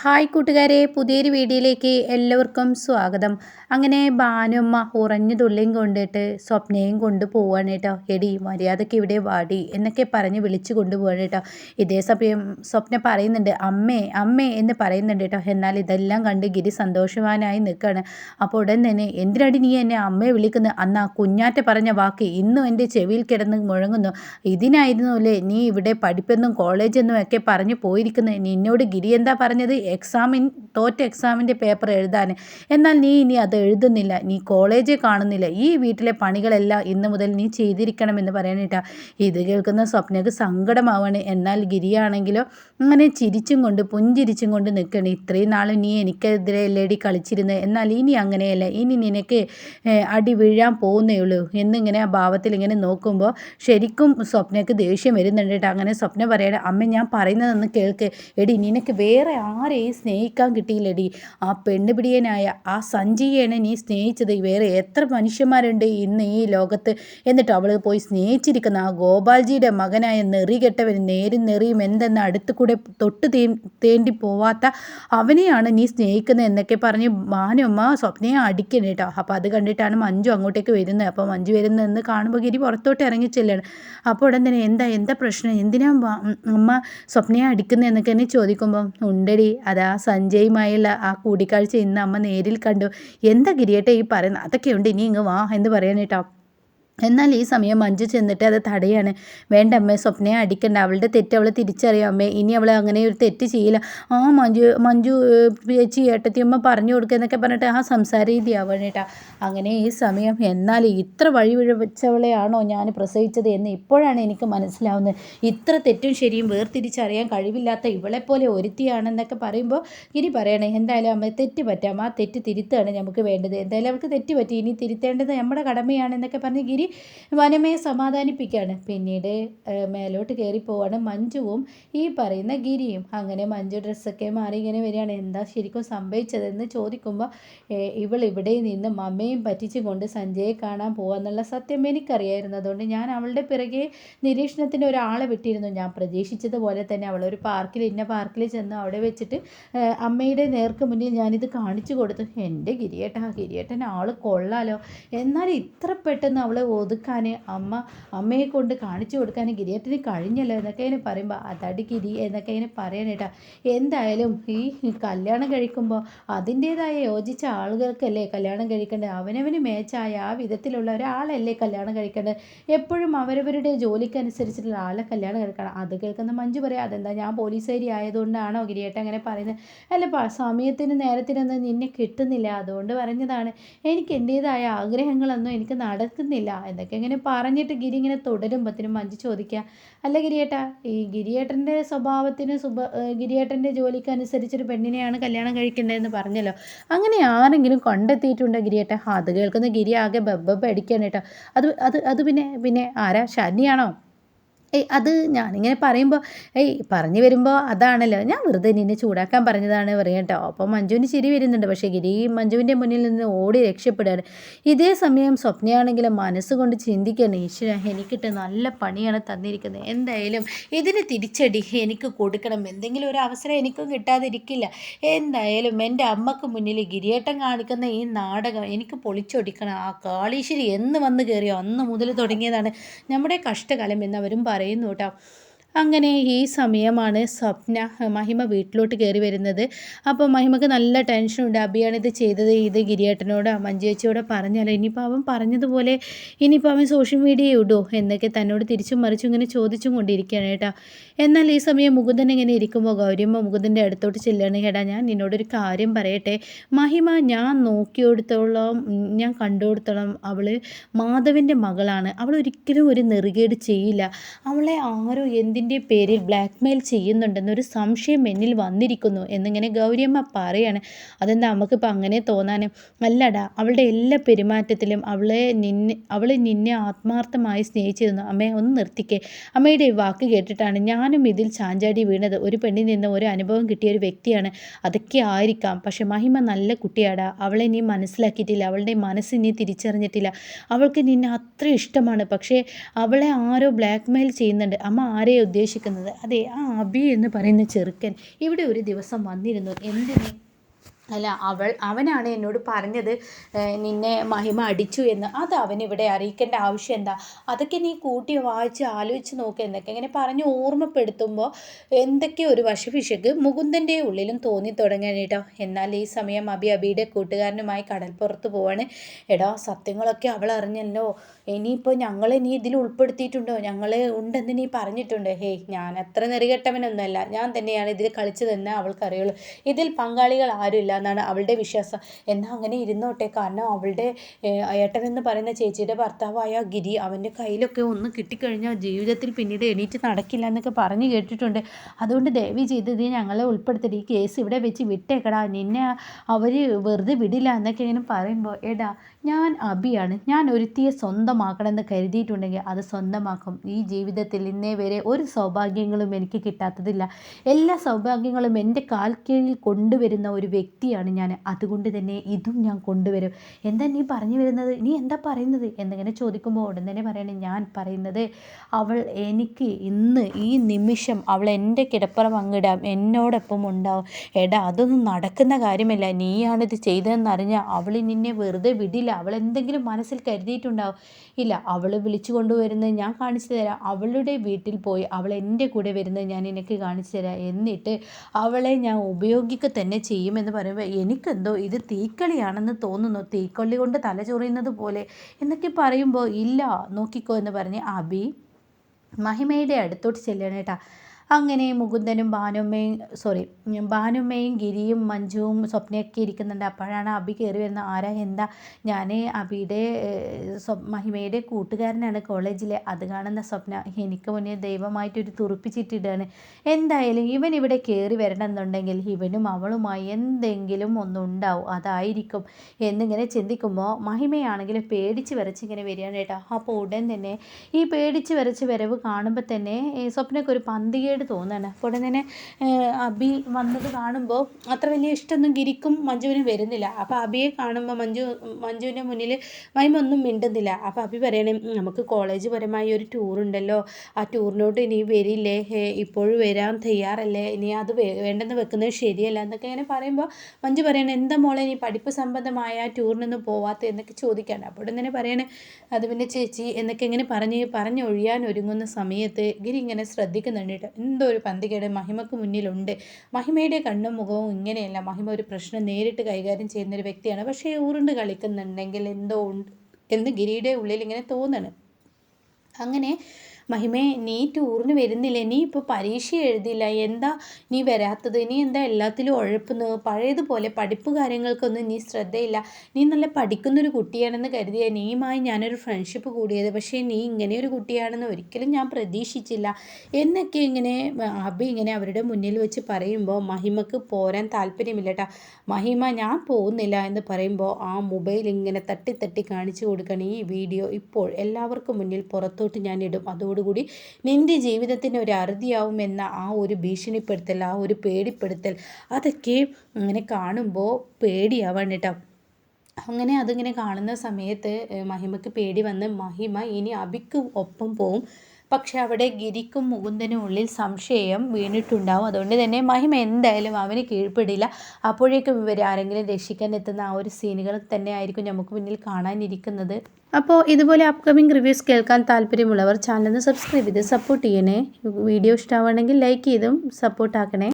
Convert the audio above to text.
Hi കൂട്ടുകാരെ പുതിയൊരു വീഡിയോയിലേക്ക് എല്ലാവർക്കും സ്വാഗതം. അങ്ങനെ ബാനുമ്മ ഉറഞ്ഞു തുള്ളിയും കൊണ്ടിട്ട് സ്വപ്നയും കൊണ്ട് പോവാണ് കേട്ടോ. എടി മര്യാദയ്ക്ക് ഇവിടെ വാടി എന്നൊക്കെ പറഞ്ഞ് വിളിച്ചു കൊണ്ടുപോവാണ് കേട്ടോ. ഇതേ സമയം സ്വപ്ന പറയുന്നുണ്ട് അമ്മേ അമ്മേ എന്ന് പറയുന്നുണ്ട് കേട്ടോ. എന്നാൽ ഇതെല്ലാം കണ്ട് ഗിരി സന്തോഷവാനായി നിൽക്കുകയാണ് അപ്പോൾ ഉടൻ തന്നെ എന്തിനടി നീ എന്നെ അമ്മയെ വിളിക്കുന്നത് അന്ന് ആ കുഞ്ഞാറ്റ പറഞ്ഞ വാക്ക് ഇന്നും എന്റെ ചെവിയിൽ കിടന്ന് മുഴങ്ങുന്നു. ഇതിനായിരുന്നു അല്ലേ നീ ഇവിടെ പഠിപ്പെന്നും കോളേജെന്നും ഒക്കെ പറഞ്ഞു പോയിരിക്കുന്നത് നിന്നോട് ഗിരി എന്താ പറഞ്ഞത് എക്സാമിൻ തോറ്റ എക്സാമിന്റെ പേപ്പർ എഴുതാൻ. എന്നാൽ നീ ഇനി അത് എഴുതുന്നില്ല. നീ കോളേജ് കാണുന്നില്ല. ഈ വീട്ടിലെ പണികളെല്ലാം ഇന്ന് മുതൽ നീ ചെയ്തിരിക്കണമെന്ന് പറയാനിട്ടാ ഇത് കേൾക്കുന്ന സ്വപ്നക്ക് സങ്കടമാവാണ്. എന്നാൽ ഗിരിയാണെങ്കിലോ അങ്ങനെ ചിരിച്ചും കൊണ്ട് പുഞ്ചിരിച്ചും കൊണ്ട് നിൽക്കണം. ഇത്രയും നാളും നീ എനിക്കെതിരെ എല്ലേടി കളിച്ചിരുന്നത് എന്നാൽ ഇനി അങ്ങനെയല്ല. ഇനി നിനക്ക് അടി വീഴാൻ പോകുന്നേ ഉള്ളൂ എന്നിങ്ങനെ ആ ഭാവത്തിൽ ഇങ്ങനെ നോക്കുമ്പോൾ ശരിക്കും സ്വപ്നക്ക് ദേഷ്യം വരുന്നുണ്ട് കേട്ടോ. അങ്ങനെ സ്വപ്നം പറയട്ടെ അമ്മ ഞാൻ പറയുന്നതെന്ന് കേൾക്ക്. എടി നിനക്ക് വേറെ ആരെ ആരെയും സ്നേഹിക്കാൻ കിട്ടിയില്ലടി? ആ പെണ്ണുപിടിയനായ ആ സഞ്ജീയാണ് നീ സ്നേഹിച്ചത് വേറെ എത്ര മനുഷ്യന്മാരുണ്ട് ഇന്ന് ഈ ലോകത്ത്? എന്നിട്ട് അവൾ പോയി സ്നേഹിച്ചിരിക്കുന്ന ആ ഗോപാൽജിയുടെ മകനായ നെറി കെട്ടവൻ നേരും നെറിയും എന്തെന്ന് അടുത്ത് കൂടെ തൊട്ട് തേ തേണ്ടി പോവാത്ത അവനെയാണ് നീ സ്നേഹിക്കുന്നത് എന്നൊക്കെ പറഞ്ഞ് മാനമ്മ സ്വപ്നയെ അടിക്കണം കേട്ടോ അപ്പോൾ അത് കണ്ടിട്ടാണ് മഞ്ജു അങ്ങോട്ടേക്ക് വരുന്നത്. അപ്പോൾ മഞ്ജു വരുന്നതെന്ന് കാണുമ്പോൾ ഗിരി പുറത്തോട്ട് ഇറങ്ങി ചെല്ലാണ്. അപ്പോൾ ഉടൻ തന്നെ എന്താ എന്താ പ്രശ്നം? എന്തിനാ അമ്മ സ്വപ്നയെ അടിക്കുന്നത് എന്നെ ചോദിക്കുമ്പോൾ ഉണ്ടടി അതാ സഞ്ജയുമായുള്ള ആ കൂടിക്കാഴ്ച ഇന്ന് അമ്മ നേരിൽ കണ്ടു. എന്താ ഗിരിയേട്ട ഈ പറയുന്നത്? അതൊക്കെയുണ്ട്. ഇനി ഇങ്ങ് വാ എന്ന് പറയാനേട്ടോ എന്നാൽ ഈ സമയം മഞ്ജു ചെന്നിട്ട് അത് തടയാണ്. വേണ്ട അമ്മേ സ്വപ്നയെ അടിക്കണ്ട. അവളുടെ തെറ്റ് അവളെ തിരിച്ചറിയാം അമ്മേ. ഇനി അവൾ അങ്ങനെ ഒരു തെറ്റ് ചെയ്യില്ല. ആ മഞ്ജു മഞ്ജു ചേച്ചി ഏട്ടത്തിയമ്മ പറഞ്ഞു കൊടുക്കുക എന്നൊക്കെ പറഞ്ഞിട്ട് ആ സംസാര രീതി ആവണേട്ടാ അങ്ങനെ ഈ സമയം എന്നാൽ ഇത്ര വഴി വിഴവച്ചവളെയാണോ ഞാൻ പ്രസവിച്ചത് എന്ന് ഇപ്പോഴാണ് എനിക്ക് മനസ്സിലാവുന്നത്. ഇത്ര തെറ്റും ശരിയും വേർതിരിച്ചറിയാൻ കഴിവില്ലാത്ത ഇവളെപ്പോലെ ഒരുത്തിയാണെന്നൊക്കെ പറയുമ്പോൾ ഇനി പറയണേ എന്തായാലും അമ്മ തെറ്റ് പറ്റാം. ആ തെറ്റ് തിരുത്താണ് നമുക്ക് വേണ്ടത്. എന്തായാലും അവൾക്ക് തെറ്റ് പറ്റി. ഇനി തിരുത്തേണ്ടത് നമ്മുടെ കടമയാണെന്നൊക്കെ പറഞ്ഞ് ഗിരി വനമയെ സമാധാനിപ്പിക്കുകയാണ്. പിന്നീട് മേലോട്ട് കയറി പോവാണ് മഞ്ജുവും ഈ പറയുന്ന ഗിരിയും. അങ്ങനെ മഞ്ജു ഡ്രസ്സൊക്കെ മാറി ഇങ്ങനെ വരികയാണ്. എന്താ ശരിക്കും സംഭവിച്ചതെന്ന് ചോദിക്കുമ്പോൾ ഇവൾ ഇവിടെ നിന്ന് മമ്മയും പറ്റിച്ചുകൊണ്ട് സഞ്ജയെ കാണാൻ പോവാന്നുള്ള സത്യം എനിക്കറിയായിരുന്നു. അതുകൊണ്ട് ഞാൻ അവളുടെ പിറകെ നിരീക്ഷണത്തിന് ഒരാളെ വിട്ടിരുന്നു. ഞാൻ പ്രതീക്ഷിച്ചതുപോലെ തന്നെ അവൾ ഒരു പാർക്കിൽ ഇന്ന പാർക്കിൽ ചെന്ന് അവിടെ വെച്ചിട്ട് അമ്മയുടെ നേർക്ക് മുന്നിൽ ഞാനിത് കാണിച്ചു കൊടുത്തു. എന്റെ ഗിരിയേട്ടാ ഗിരിയേട്ടൻ ആൾ കൊള്ളാലോ. എന്നാൽ ഇത്ര പെട്ടെന്ന് അവളെ ഒതുക്കാൻ അമ്മ അമ്മയെ കൊണ്ട് കാണിച്ചു കൊടുക്കാൻ ഗിരിയേട്ടന് കഴിഞ്ഞല്ലോ എന്നൊക്കെ അതിനെ പറയുമ്പോൾ അതടി ഗിരി എന്നൊക്കെ അതിനെ പറയാനേട്ടാ എന്തായാലും ഈ കല്യാണം കഴിക്കുമ്പോൾ അതിന്റേതായ യോജിച്ച ആളുകൾക്കല്ലേ കല്യാണം കഴിക്കേണ്ടത്? അവനവന് മേച്ചായ ആ വിധത്തിലുള്ള ഒരാളല്ലേ കല്യാണം കഴിക്കേണ്ടത്? എപ്പോഴും അവരവരുടെ ജോലിക്കനുസരിച്ചിട്ടുള്ള ആളെ കല്യാണം കഴിക്കണം. അത് കേൾക്കുന്ന മഞ്ജു പറയാം അതെന്താ ഞാൻ പോലീസുകാരി ആയതുകൊണ്ടാണോ ഗിരിയേട്ടൻ അങ്ങനെ പറയുന്നത്? അല്ല സമയത്തിന് നേരത്തിനൊന്നും നിന്നെ കിട്ടുന്നില്ല. അതുകൊണ്ട് പറഞ്ഞതാണ് എനിക്ക് എന്റേതായ ആഗ്രഹങ്ങളൊന്നും എനിക്ക് നടക്കുന്നില്ല. എന്നൊക്കെ ഇങ്ങനെ പറഞ്ഞിട്ട് ഗിരി ഇങ്ങനെ തുടരുമ്പത്തിനും മഞ്ജു ചോദിക്കുക അല്ല ഗിരിയേട്ടാ ഈ ഗിരിയേട്ടന്റെ സ്വഭാവത്തിന് സുഭ ഗിരിയേട്ടന്റെ ജോലിക്ക് അനുസരിച്ചൊരു പെണ്ണിനെയാണ് കല്യാണം കഴിക്കേണ്ടതെന്ന് പറഞ്ഞല്ലോ. അങ്ങനെ ആരെങ്കിലും കണ്ടെത്തിയിട്ടുണ്ടോ ഗിരിയേട്ട? അത് കേൾക്കുന്ന ഗിരി ആകെ ബബ്ബ അടിക്കുകയാണ് കേട്ടോ. അത് അത് അത് പിന്നെ പിന്നെ ആരാ? ശനിയാണോ? ഏയ് അത് ഞാനിങ്ങനെ പറയുമ്പോൾ ഏയ് പറഞ്ഞു വരുമ്പോൾ അതാണല്ലോ. ഞാൻ വെറുതെ നിന്നെ ചൂടാക്കാൻ പറഞ്ഞതാണ് പറയാം കേട്ടോ. അപ്പോൾ മഞ്ജുവിന് ചിരി വരുന്നുണ്ട്. പക്ഷേ ഗിരി മഞ്ജുവിന്റെ മുന്നിൽ നിന്ന് ഓടി രക്ഷപ്പെടുകയാണ്. ഇതേ സമയം സ്വപ്നയാണെങ്കിലും മനസ്സുകൊണ്ട് ചിന്തിക്കുകയാണ്. ഈശ്വര എനിക്കിട്ട് നല്ല പണിയാണ് തന്നിരിക്കുന്നത്. എന്തായാലും ഇതിന് തിരിച്ചടി എനിക്ക് കൊടുക്കണം. എന്തെങ്കിലും ഒരു അവസരം എനിക്കും കിട്ടാതിരിക്കില്ല. എന്തായാലും എന്റെ അമ്മയ്ക്ക് മുന്നിൽ ഗിരിയേട്ടൻ കാണിക്കുന്ന ഈ നാടകം എനിക്ക് പൊളിച്ചൊടിക്കണം. ആ കാളീശ്വരി എന്ന് വന്ന് കയറിയോ അന്ന് മുതൽ തുടങ്ങിയതാണ് നമ്മുടെ കഷ്ടകാലം എന്നവരും പറയുന്നു കേട്ടോ. അങ്ങനെ ഈ സമയമാണ് സ്വപ്ന മഹിമ വീട്ടിലോട്ട് കയറി വരുന്നത്. അപ്പോൾ മഹിമക്ക് നല്ല ടെൻഷനുണ്ട് അബിയാണ് ഇത് ചെയ്തത്. ഇത് ഗിരിയേട്ടനോട് മഞ്ചേച്ചിയോട് പറഞ്ഞാലോ ഇനിയിപ്പോൾ അവൻ പറഞ്ഞതുപോലെ ഇനിയിപ്പോൾ അവൻ സോഷ്യൽ മീഡിയ ഇടുമോ എന്നൊക്കെ തന്നോട് തിരിച്ചും മറിച്ചും ഇങ്ങനെ ചോദിച്ചും കൊണ്ടിരിക്കുകയാണ് കേട്ടോ. എന്നാൽ ഈ സമയം മുകുന്ദൻ ഇങ്ങനെ ഇരിക്കുമ്പോൾ ഗൗരിയമ്മ മുകുന്ദന്റെ അടുത്തോട്ട് ചെല്ലുകയാണ്. കേടാ ഞാൻ നിന്നോടൊരു കാര്യം പറയട്ടെ. മഹിമ ഞാൻ നോക്കിയെടുത്തോളം ഞാൻ കണ്ടുകൊടുത്തോളം അവൾ മാധവന്റെ മകളാണ്. അവൾ ഒരിക്കലും ഒരു നെറുകേട് ചെയ്യില്ല. അവളെ ആരോ എന്തിന് അതിന്റെ പേരിൽ ബ്ലാക്ക്മെയിൽ ചെയ്യുന്നുണ്ടെന്നൊരു സംശയം എന്നിൽ വന്നിരിക്കുന്നു എന്നിങ്ങനെ ഗൗരിയമ്മ പറയാണ്. അതെന്താ നമുക്കിപ്പോൾ അങ്ങനെ തോന്നാനും? അല്ലടാ അവളുടെ എല്ലാ പെരുമാറ്റത്തിലും അവളെ നിന്നെ അവളെ നിന്നെ ആത്മാർത്ഥമായി സ്നേഹിച്ചിരുന്നു. അമ്മയെ ഒന്ന് നിർത്തിക്കേ. അമ്മയുടെ വാക്ക് കേട്ടിട്ടാണ് ഞാനും ഇതിൽ ചാഞ്ചാടി വീണത്. ഒരു പെണ്ണിൽ നിന്ന് ഒരു അനുഭവം കിട്ടിയ ഒരു വ്യക്തിയാണ്. അതൊക്കെ ആയിരിക്കാം. പക്ഷെ മഹിമ നല്ല കുട്ടിയാടാ. അവളെ നീ മനസ്സിലാക്കിയിട്ടില്ല. അവളുടെ മനസ്സ് നീ തിരിച്ചറിഞ്ഞിട്ടില്ല. അവൾക്ക് നിന്നെ അത്ര ഇഷ്ടമാണ്. പക്ഷേ അവളെ ആരോ ബ്ലാക്ക്മെയിൽ ചെയ്യുന്നുണ്ട്. അമ്മ ആരെയോ ഉദ്ദേശിക്കുന്നത്. അതെ ആ അബി എന്ന് പറയുന്ന ചെറുക്കൻ ഇവിടെ ഒരു ദിവസം വന്നിരുന്നു. എന്തിന്? അല്ല അവൾ അവനാണ് എന്നോട് പറഞ്ഞത് നിന്നെ മഹിമ അടിച്ചു എന്ന്. അത് അവനിവിടെ അറിയിക്കേണ്ട ആവശ്യം എന്താ? അതൊക്കെ നീ കൂട്ടി വായിച്ച് ആലോചിച്ച് നോക്ക് എന്നൊക്കെ ഇങ്ങനെ പറഞ്ഞ് ഓർമ്മപ്പെടുത്തുമ്പോൾ എന്തൊക്കെ ഒരു വശപിശക്ക് മുകുന്ദന്റെ ഉള്ളിലും തോന്നി തുടങ്ങാനേട്ടോ എന്നാൽ ഈ സമയം അബി അബിയുടെ കൂട്ടുകാരനുമായി കടൽപ്പുറത്ത് പോവാണ്. എടാ സത്യങ്ങളൊക്കെ അവൾ അറിഞ്ഞല്ലോ. ഇനിയിപ്പോൾ ഞങ്ങളെ നീ ഇതിൽ ഉൾപ്പെടുത്തിയിട്ടുണ്ടോ? ഞങ്ങൾ ഉണ്ടെന്ന് നീ പറഞ്ഞിട്ടുണ്ട്. ഹേയ് ഞാൻ അത്ര നെറികെട്ടവനൊന്നുമല്ല. ഞാൻ തന്നെയാണ് ഇതിൽ കളിച്ചതെന്ന് അവൾക്കറിയുള്ളൂ. ഇതിൽ പങ്കാളികൾ ആരുമില്ല. എന്നാണ് അവളുടെ വിശ്വാസം. എന്നാൽ അങ്ങനെ ഇരുന്നോട്ടെ. കാരണം അവളുടെ ഏട്ടൻ എന്ന് പറയുന്ന ചേച്ചിയുടെ ഭർത്താവായ ഗിരി അവന്റെ കയ്യിലൊക്കെ ഒന്ന് കിട്ടിക്കഴിഞ്ഞാൽ ജീവിതത്തിൽ പിന്നീട് എണീറ്റ് നടക്കില്ല എന്നൊക്കെ പറഞ്ഞു കേട്ടിട്ടുണ്ട്. അതുകൊണ്ട് ദയവ് ചെയ്ത് ഇത് ഞങ്ങളെ ഉൾപ്പെടുത്തരുത്. ഈ കേസ് ഇവിടെ വെച്ച് വിട്ടേക്കടാ. നിന്നെ അവർ വെറുതെ വിടില്ല എന്നൊക്കെ ഇങ്ങനെ പറയുമ്പോൾ എടാ ഞാൻ അബിയാണ്. ഞാൻ ഒരുത്തിയെ സ്വന്തമാക്കണമെന്ന് കരുതിയിട്ടുണ്ടെങ്കിൽ അത് സ്വന്തമാക്കും. ഈ ജീവിതത്തിൽ ഇന്നേ വരെ ഒരു സൗഭാഗ്യങ്ങളും എനിക്ക് കിട്ടാത്തതില്ല. എല്ലാ സൗഭാഗ്യങ്ങളും എന്റെ കാൽക്കീഴിൽ കീഴിൽ കൊണ്ടുവരുന്ന ഒരു വ്യക്തിയാണ് ഞാൻ. അതുകൊണ്ട് തന്നെ ഇതും ഞാൻ കൊണ്ടുവരും. എന്താ നീ പറഞ്ഞു വരുന്നത്? നീ എന്താ പറയുന്നത്? എന്നിങ്ങനെ ചോദിക്കുമ്പോൾ ഉടൻ തന്നെ പറയണേ ഞാൻ പറയുന്നത് അവൾ എനിക്ക് ഇന്ന് ഈ നിമിഷം അവൾ എന്റെ കിടപ്പറ പങ്കിടാം എന്നോടൊപ്പം ഉണ്ടാവും. എടാ അതൊന്നും നടക്കുന്ന കാര്യമല്ല. നീയാണിത് ചെയ്തതെന്നറിഞ്ഞാൽ അവൾ നിന്നെ വെറുതെ വിടില്ല. അവൾ എന്തെങ്കിലും മനസ്സിൽ കരുതിയിട്ടുണ്ടാവും. ഇല്ല അവൾ വിളിച്ചു കൊണ്ടുവരുന്നത് ഞാൻ കാണിച്ചു തരാം. അവളുടെ വീട്ടിൽ പോയി അവൾ എന്റെ കൂടെ വരുന്നത് ഞാൻ എനിക്ക് കാണിച്ചു തരാം. എന്നിട്ട് അവളെ ഞാൻ ഉപയോഗിക്കുക തന്നെ ചെയ്യുമെന്ന് പറയുമ്പോൾ എനിക്കെന്തോ ഇത് തീക്കളിയാണെന്ന് തോന്നുന്നു. തീക്കൊള്ളി കൊണ്ട് തല ചൊറിയുന്നത് പോലെ എന്നൊക്കെ പറയുമ്പോൾ ഇല്ല നോക്കിക്കോ എന്ന് പറഞ്ഞ് അബി മഹിമയുടെ അടുത്തോട്ട് ചെല്ലണേട്ടാ അങ്ങനെ മുകുന്ദനും ഭാനുമ്മയും സോറി ഭാനുമ്മയും ഗിരിയും മഞ്ജുവും സ്വപ്നയൊക്കെ ഇരിക്കുന്നുണ്ട്. അപ്പോഴാണ് അബി കയറി വരുന്നത്. ആരാ? എന്താ? ഞാൻ അബിയുടെ മഹിമയുടെ കൂട്ടുകാരനാണ് കോളേജിലെ. അത് കാണുന്ന സ്വപ്ന എനിക്ക് മുന്നേ ദൈവമായിട്ടൊരു തുറപ്പിച്ചിട്ടിടാണ്. എന്തായാലും ഇവൻ ഇവിടെ കയറി വരണമെന്നുണ്ടെങ്കിൽ ഇവനും അവളുമായി എന്തെങ്കിലും ഒന്നുണ്ടാവും. അതായിരിക്കും. എന്നിങ്ങനെ ചിന്തിക്കുമ്പോൾ മഹിമയാണെങ്കിൽ പേടിച്ച് വരച്ചിങ്ങനെ വരികയാണ് കേട്ടോ. അപ്പോൾ ഉടൻ തന്നെ ഈ പേടിച്ച് വരച്ച് വരവ് കാണുമ്പോൾ തന്നെ സ്വപ്നക്കൊരു പന്തികേട് വൃത്തികേട് തോന്നുകയാണ് അപ്പോൾ ഉടനെ അബി വന്നത് കാണുമ്പോൾ അത്ര വലിയ ഇഷ്ടമൊന്നും ഗിരിക്കും മഞ്ജുവിനും വരുന്നില്ല. അപ്പോൾ അബിയെ കാണുമ്പോൾ മഞ്ജു മഞ്ജുവിന്റെ മുന്നിൽ മൈമ ഒന്നും മിണ്ടുന്നില്ല. അപ്പോൾ അബി പറയണേ നമുക്ക് കോളേജ് പരമായി ഒരു ടൂർ ഉണ്ടല്ലോ. ആ ടൂറിനോട്ട് ഇനി വരില്ലേ? ഇപ്പോഴും വരാൻ തയ്യാറല്ലേ? ഇനി അത് വേണ്ടെന്ന് വെക്കുന്നത് ശരിയല്ല. എന്നൊക്കെ ഇങ്ങനെ പറയുമ്പോൾ മഞ്ജു പറയണേ എന്താ മോളെ ഇനി പഠിപ്പ് സംബന്ധമായ ടൂറിനൊന്നും പോവാത്ത? എന്നൊക്കെ ചോദിക്കാണ്ട് അപ്പോൾ ഇങ്ങനെ പറയണേ അത് പിന്നെ ചേച്ചി എന്നൊക്കെ ഇങ്ങനെ പറഞ്ഞ് പറഞ്ഞൊഴിയാൻ ഒരുങ്ങുന്ന സമയത്ത് ഗിരി ഇങ്ങനെ ശ്രദ്ധിക്കുന്നുണ്ട് എന്തോ ഒരു പന്തികേട് മഹിമക്ക് മുന്നിലുണ്ട്. മഹിമയുടെ കണ്ണും മുഖവും ഇങ്ങനെയല്ല. മഹിമ ഒരു പ്രശ്നം നേരിട്ട് കൈകാര്യം ചെയ്യുന്ന ഒരു വ്യക്തിയാണ്. പക്ഷേ ഊരുണ്ട് കളിക്കുന്നുണ്ടെങ്കിൽ എന്തോ ഉണ്ട് എന്ന് ഗിരിയുടെ ഉള്ളിൽ ഇങ്ങനെ തോന്നണം. അങ്ങനെ മഹിമേ നീ ടൂറിന് വരുന്നില്ല? നീ ഇപ്പോൾ പരീക്ഷ എഴുതിയില്ല എന്താ നീ വരാത്തത്? നീ എന്താ എല്ലാത്തിലും ഉഴപ്പുന്നു പഴയതുപോലെ പഠിപ്പ് കാര്യങ്ങൾക്കൊന്നും നീ ശ്രദ്ധയില്ല. നീ നല്ല പഠിക്കുന്നൊരു കുട്ടിയാണെന്ന് കരുതിയ നീയുമായി ഞാനൊരു ഫ്രണ്ട്ഷിപ്പ് കൂടിയത്. പക്ഷേ നീ ഇങ്ങനെ ഒരു കുട്ടിയാണെന്ന് ഒരിക്കലും ഞാൻ പ്രതീക്ഷിച്ചില്ല. എന്നൊക്കെ ഇങ്ങനെ അബി ഇങ്ങനെ അവരുടെ മുന്നിൽ വെച്ച് പറയുമ്പോൾ മഹിമക്ക് പോരാൻ താല്പര്യമില്ല കേട്ടോ മഹിമ ഞാൻ പോകുന്നില്ല എന്ന് പറയുമ്പോൾ ആ മൊബൈൽ ഇങ്ങനെ തട്ടി തട്ടി കാണിച്ചു കൊടുക്കണം ഈ വീഡിയോ ഇപ്പോൾ എല്ലാവർക്കും മുന്നിൽ പുറത്തോട്ട് ഞാൻ ഇടും. അതോട് അതോടുകൂടി നിന്റെ ജീവിതത്തിന് ഒരു അറുതിയാവുമെന്ന ആ ഒരു ഭീഷണിപ്പെടുത്തൽ ആ ഒരു പേടിപ്പെടുത്തൽ അതൊക്കെ ഇങ്ങനെ കാണുമ്പോൾ പേടിയാവാണ് കേട്ടോ. അങ്ങനെ അതിങ്ങനെ കാണുന്ന സമയത്ത് മഹിമയ്ക്ക് പേടി വന്ന് മഹിമ ഇനി അബിക്ക് ഒപ്പം പോവും. പക്ഷെ അവിടെ ഗിരിക്കും മുകുന്ദനും ഉള്ളിൽ സംശയം വീണിട്ടുണ്ടാവും. അതുകൊണ്ട് തന്നെ മഹിമ എന്തായാലും അവന് കീഴ്പ്പെടില്ല. അപ്പോഴേക്കും ഇവർ ആരെങ്കിലും രക്ഷിക്കാൻ എത്തുന്ന ആ ഒരു സീനുകൾ തന്നെ ആയിരിക്കും നമുക്ക് മുന്നിൽ കാണാനിരിക്കുന്നത്. അപ്പോൾ ഇതുപോലെ അപ്കമിങ് റിവ്യൂസ് കേൾക്കാൻ താല്പര്യമുള്ളവർ ചാനലിന് സബ്സ്ക്രൈബ് ചെയ്ത് സപ്പോർട്ട് ചെയ്യണേ. വീഡിയോ ഇഷ്ടമാണെങ്കിൽ ലൈക്ക് ചെയ്തും സപ്പോർട്ട് ആക്കണേ.